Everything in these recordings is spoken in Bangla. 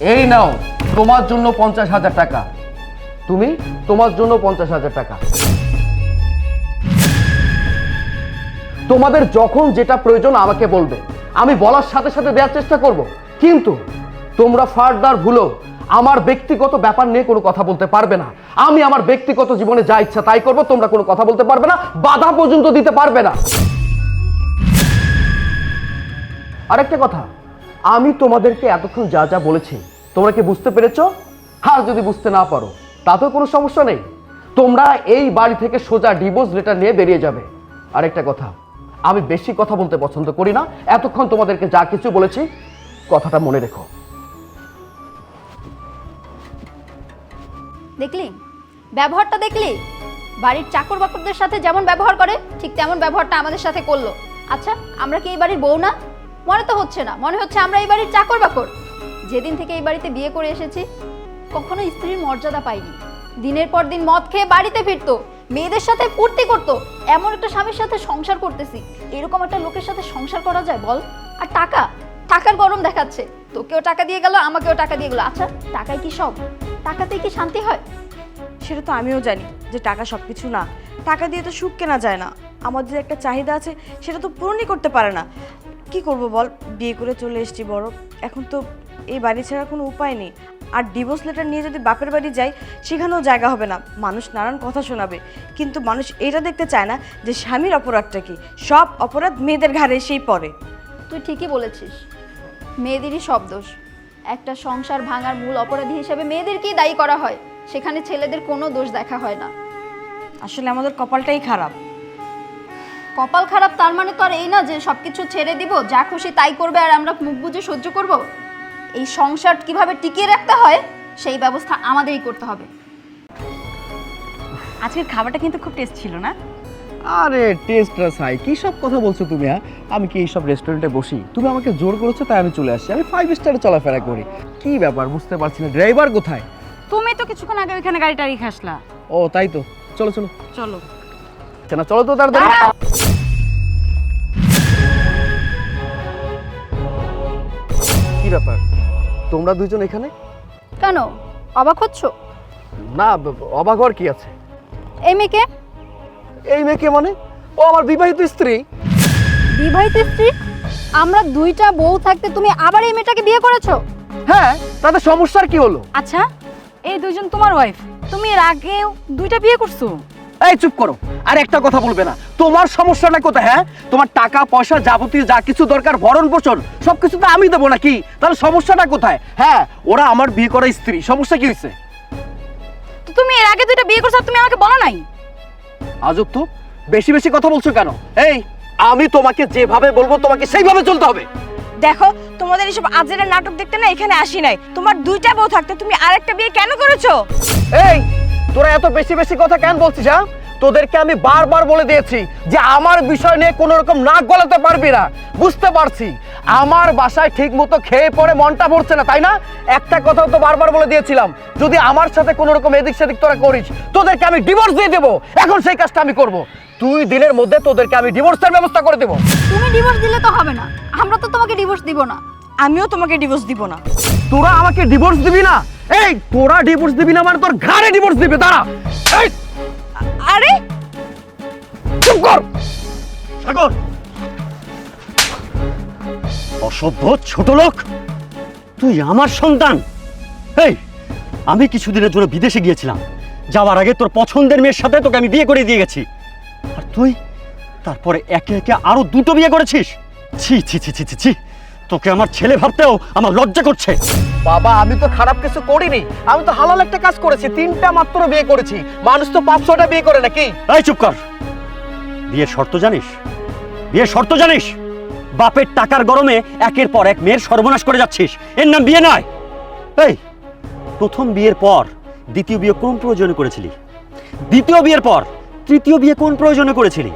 এই নাও, তোমার জন্য পঞ্চাশ হাজার টাকা। তুমি তোমার জন্য পঞ্চাশ হাজার টাকা। তোমাদের যখন যেটা প্রয়োজন আমাকে বলবে, আমি বলার সাথে সাথে দেওয়ার চেষ্টা করব। কিন্তু তোমরা ফার্দার ভুলো, আমার ব্যক্তিগত ব্যাপার নিয়ে কোনো কথা বলতে পারবে না। আমি আমার ব্যক্তিগত জীবনে যা ইচ্ছা তাই করব, তোমরা কোনো কথা বলতে পারবে না, বাধা পর্যন্ত দিতে পারবে না। আরেকটা কথা আমি তোমাদেরকে এতক্ষণ যা যা বলেছি, তোমরা কি বুঝতে পেরেছ? আর যদি বুঝতে না পারো, তাতেও কোনো সমস্যা নেই। তোমরা এই বাড়ি থেকে সোজা ডিভোর্স লেটার নিয়ে বেরিয়ে যাবে। আরেকটা কথা, আমি বেশি কথা বলতে পছন্দ করি না। এতক্ষণ তোমাদেরকে যা কিছু বলেছি, কথাটা মনে রেখো। দেখলি? ব্যবহারটা দেখলি? বাড়ির চাকর বাকরদের সাথে যেমন ব্যবহার করে, ঠিক তেমন ব্যবহারটা আমাদের সাথে করল। আচ্ছা আমরা কি এই বাড়ির বউ না? মনে তো হচ্ছে না, মনে হচ্ছে আমরা এই বাড়ির চাকর বাকর। যেদিন থেকে এই বাড়িতে বিয়ে করে এসেছি, কখনো স্ত্রীর মর্যাদা পাইনি। দিনের পর দিন মদ খেয়ে বাড়িতে ফিরতো, মেয়েদের সাথে ফুর্তি করতো, এমন একটা স্বামীর সাথে সংসার করতেছি। এরকম একটা লোকের সাথে সংসার করা যায় বল? আর টাকা? টাকার গরম দেখাচ্ছে। তোকেও টাকা দিয়ে গেল, আমাকেও টাকা দিয়ে গেল। আচ্ছা টাকায় কি সব? টাকাতেই কি শান্তি হয়? সেটা তো আমিও জানি যে টাকা সব কিছু না। টাকা দিয়ে তো সুখ কেনা যায় না। আমাদের একটা চাহিদা আছে, সেটা তো পূরণই করতে পারে না। কি করব বল? বিয়ে করে চলে এসেছি বড়। এখন তো এই বাড়ি ছাড়া কোনো উপায় নেই। আর ডিভোর্স লেটার নিয়ে যদি বাপের বাড়ি যাই সেখানেও জায়গা হবে না। মানুষ নানান কথা শোনাবে। কিন্তু মানুষ এটা দেখতে চায় না যে স্বামীর অপরাধটা কি? সব অপরাধ মেয়েদের ঘাড়ে এসেই পড়ে। তুই ঠিকই বলেছিস। মেয়েদেরই সব দোষ। একটা সংসার ভাঙার মূল অপরাধী হিসেবে মেয়েদেরকেই দায়ী করা হয়। সেখানে ছেলেদের কোনো দোষ দেখা হয় না। আসলে আমাদের কপালটাই খারাপ। কপাল খারাপ তার মানে তো আর এই না যে সব কিছু ছেড়ে দিব যা খুশি তাই করবে আর আমরা মুখ বুঝে সহ্য করব? এই সংসার কীভাবে টিকিয়ে রাখতে হয় সেই ব্যবস্থা আমাদেরই করতে হবে। আজকের খাবারটা কিন্তু খুব টেস্ট ছিল না? আরে টেস্ট রাসাই কি সব কথা বলছো তুমি হ্যাঁ? আমি কি এইসব রেস্টুরেন্টে বসি? তুমি আমাকে জোর করেছ তাই আমি চলে আসছি। আমি ফাইভ স্টারে চলাফেরা করি। কি ব্যাপার বুঝতে পারছি না। ড্রাইভার কোথায়? তুমি তো কিছুক্ষণ আগে ওইখানে গাড়ি টাড়ি খাসলা। ও তাই তো। চলো চলো। চলো। না চলো তো তাড়াতাড়ি। কি ব্যাপার? তোমরা দুজন এখানে? কেন? অবাক হচ্ছ? না ব- অবাক হওয়ার কি আছে? এই মেয়েকে? এই মেয়েকে মানে? ও আমার বিবাহিত স্ত্রী। বিবাহিত স্ত্রী? আমরা দুইটা বউ থাকতে তুমি আবার এই মেয়েটাকে বিয়ে করেছ? হ্যাঁ তাতে সমস্যার কি হলো? আচ্ছা এই দুইজন তোমার ওয়াইফ তুমি এর আগেও দুইটা বিয়ে করছ? এই চুপ করো। আর একটা কথা বলবে না। তোমার সমস্যাটা কোথায় হ্যাঁ? তোমার টাকা পয়সা যাবতীয় যা কিছু দরকার ভরণ পোষণ সবকিছু তো আমি দেবো নাকি? তাহলে সমস্যাটা কোথায়? হ্যাঁ ওরা আমার বিয়ে করা স্ত্রী। সমস্যা কি হয়েছে? তুমি এর আগে দুইটা বিয়ে করছ তুমি আমাকে বলো নাই? আজব তো। বেশি বেশি কথা বলছো কেন? এই আমি তোমাকে যেভাবে বলব তোমাকে সেইভাবে চলতে হবে। দেখো তোমাদের এসব আজের নাটক দেখতে না এখানে আসি নাই। তোমার দুইটা বউ থাকতে তুমি আরেকটা বিয়ে কেন করেছ? এই তোরা এত বেশি বেশি কথা কেন বলছিস হ্যাঁ? তোদেরকে আমি বারবার বলে দিয়েছি যে আমার বিষয় নিয়ে কোনো রকম নাক গলাতে পারবি না। বুঝতে পারছি। আমার বাসায় ঠিক মতো খেয়ে পড়ে মনটা ভরছে না তাই না? একটা কথাও তো বারবার বলে দিয়েছিলাম যদি আমার সাথে কোনো রকম এদিক সেদিক তোরা করিস তোদেরকে আমি ডিভোর্স দিয়ে দেবো। এখন সেই কাজটা আমি করব। দুই দিনের মধ্যে তোদেরকে আমি ডিভোর্সের ব্যবস্থা করে দেবো। তুমি ডিভোর্স দিলে তো হবে না। আমরা তো তোমাকে ডিভোর্স দিব না। আমিও তোমাকে ডিভোর্স দিব না। তোরা আমাকে ডিভোর্স দিবি না? এই তোরা ডিভোর্স দিবি না মানে তোর ঘাড়ে ডিভোর্স দিবে দাঁড়া। এই আরে! চুপ কর! সাগর! অসভ্য ছোট লোক! তুই আমার সন্তান! এই আমি কিছুদিনের জন্য বিদেশে গিয়েছিলাম। যাওয়ার আগে তোর পছন্দের মেয়ের সাথে তোকে আমি বিয়ে করে দিয়ে গেছি। আর তুই তারপরে একে একে আরও দুটো বিয়ে করেছিস? ছি ছি ছি ছি ছি ছি। তোকে আমার ছেলে ভাবতেও আমার লজ্জা করছে। বাবা আমি তো খারাপ কিছু করিনি। আমি তো হালাল একটা কাজ করেছি তিনটা মাত্র বিয়ে করেছি। মানুষ তো পাঁচ ছটা বিয়ে করে নাকি? এই চুপ কর। বিয়ের শর্ত জানিস? বিয়ের শর্ত জানিস? বাপের টাকার গরমে একের পর এক মেয়ের সর্বনাশ করে যাচ্ছিস। এর নাম বিয়ে নয়। এই প্রথম বিয়ের পর দ্বিতীয় বিয়ে কোন প্রয়োজনে করেছিলি? দ্বিতীয় বিয়ের পর তৃতীয় বিয়ে কোন প্রয়োজনে করেছিলি?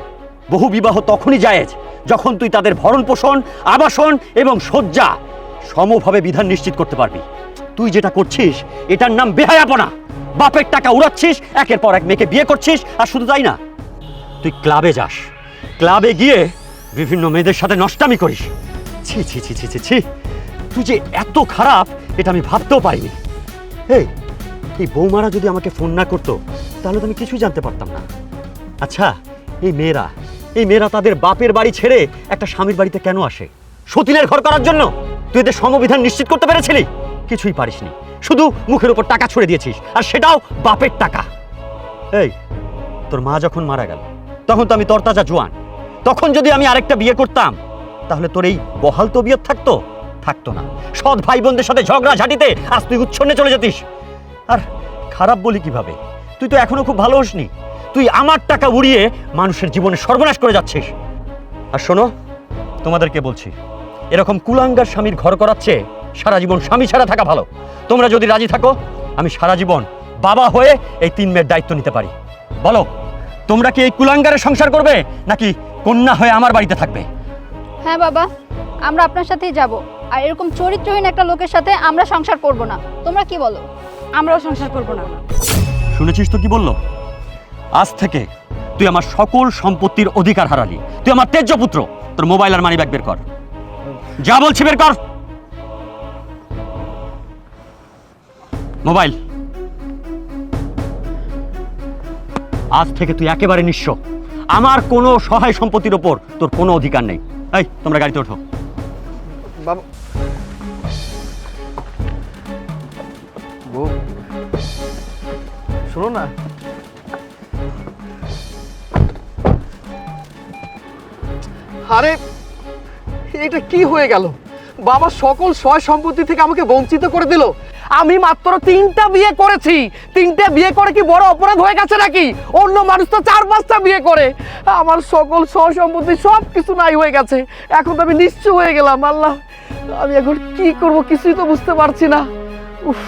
বহু বিবাহ তখনই জায়েজ। যখন তুই তাদের ভরণ পোষণ, আবাসন এবং শয্যা সমভাবে বিধান নিশ্চিত করতে পারবি। তুই যেটা করছিস, এটার নাম বেহায়াপনা। বাপের টাকা উড়াচ্ছিস, একের পর এক মেয়েকে বিয়ে করছিস, আর শুধু তাই না, তুই ক্লাবে যাস। ক্লাবে গিয়ে বিভিন্ন মেয়েদের সাথে নষ্টামি করিস। ছি ছি ছি ছি ছি ছি। তুই যে এত খারাপ, এটা আমি ভাবতেও পারিনি। এই এই বৌমারা যদি আমাকে ফোন না করতো, তাহলে তো আমি কিছুই জানতে পারতাম না। আচ্ছা এই মেয়েরা এই মেয়েরা তাদের বাপের বাড়ি ছেড়ে একটা স্বামীর বাড়িতে কেন আসে? সতীনের ঘর করার জন্য? তুই এদের সমবিধান নিশ্চিত করতে পেরেছিলি? কিছুই পারিসনি। শুধু মুখের উপর টাকা ছড়ে দিয়েছিস, আর সেটাও বাপের টাকা। এই, তোর মা যখন মারা গেল, তখন তো আমি তরতাজা জোয়ান। তখন যদি আমি আরেকটা বিয়ে করতাম, তাহলে তোর এই বহাল তবিয়ত থাকতো? থাকতো না। সৎ ভাই বোনদের সাথে ঝগড়া ঝাঁটিতে আজ তুই উচ্ছন্নে চলে যেতিস। আর খারাপ বলি কীভাবে? তুই তো এখনও খুব ভালো হসনি। তুই আমার টাকা উড়িয়ে মানুষের জীবনে সর্বনাশ করে যাচ্ছিস। আর শোনো তোমাদেরকে বলছি এরকম কুলাঙ্গার স্বামীর ঘর করাচ্ছে সারা জীবন স্বামী ছাড়া থাকা ভালো। তোমরা যদি রাজি থাকো আমি সারা জীবন বাবা হয়ে এই তিন মেয়ের দায়িত্ব নিতে পারি। বলো তোমরা কি এই কুলাঙ্গারে সংসার করবে নাকি কন্যা হয়ে আমার বাড়িতে থাকবে? হ্যাঁ বাবা আমরা আপনার সাথেই যাব। আর এরকম চরিত্রহীন একটা লোকের সাথে আমরা সংসার করব না। তোমরা কি বলো? আমরাও সংসার করব না। শুনেছিস তো কি বলল? আজ থেকে তুই আমার সকল সম্পত্তির অধিকার হারালি। তুই আমার তেজ্য পুত্র তোর মোবাইল আর মানি ব্যাগ বের কর। যা বলছি বের কর। মোবাইল আজ থেকে তুই একেবারে নিঃস্ব। আমার কোনো সহায় সম্পত্তির ওপর তোর কোনো অধিকার নেই। এই, তোমরা গাড়িতে ওঠো। বাবা। বউ। শোনো না আরে, এটা কি হয়ে গেল? বাবা সকল সয় সম্পত্তি থেকে আমাকে বঞ্চিত করে দিল। আমি মাত্র তিনটা বিয়ে করেছি। তিনটা বিয়ে করে কি বড় অপরাধ হয়ে গেছে নাকি? অন্য মানুষ তো চার পাঁচটা বিয়ে করে। আমার সকল সয় সব কিছু নাই হয়ে গেছে। এখন তো আমি নিশ্চয় হয়ে গেলাম, আল্লাহ। আমি এখন কি করব কিছুই তো বুঝতে পারছি না। উফ।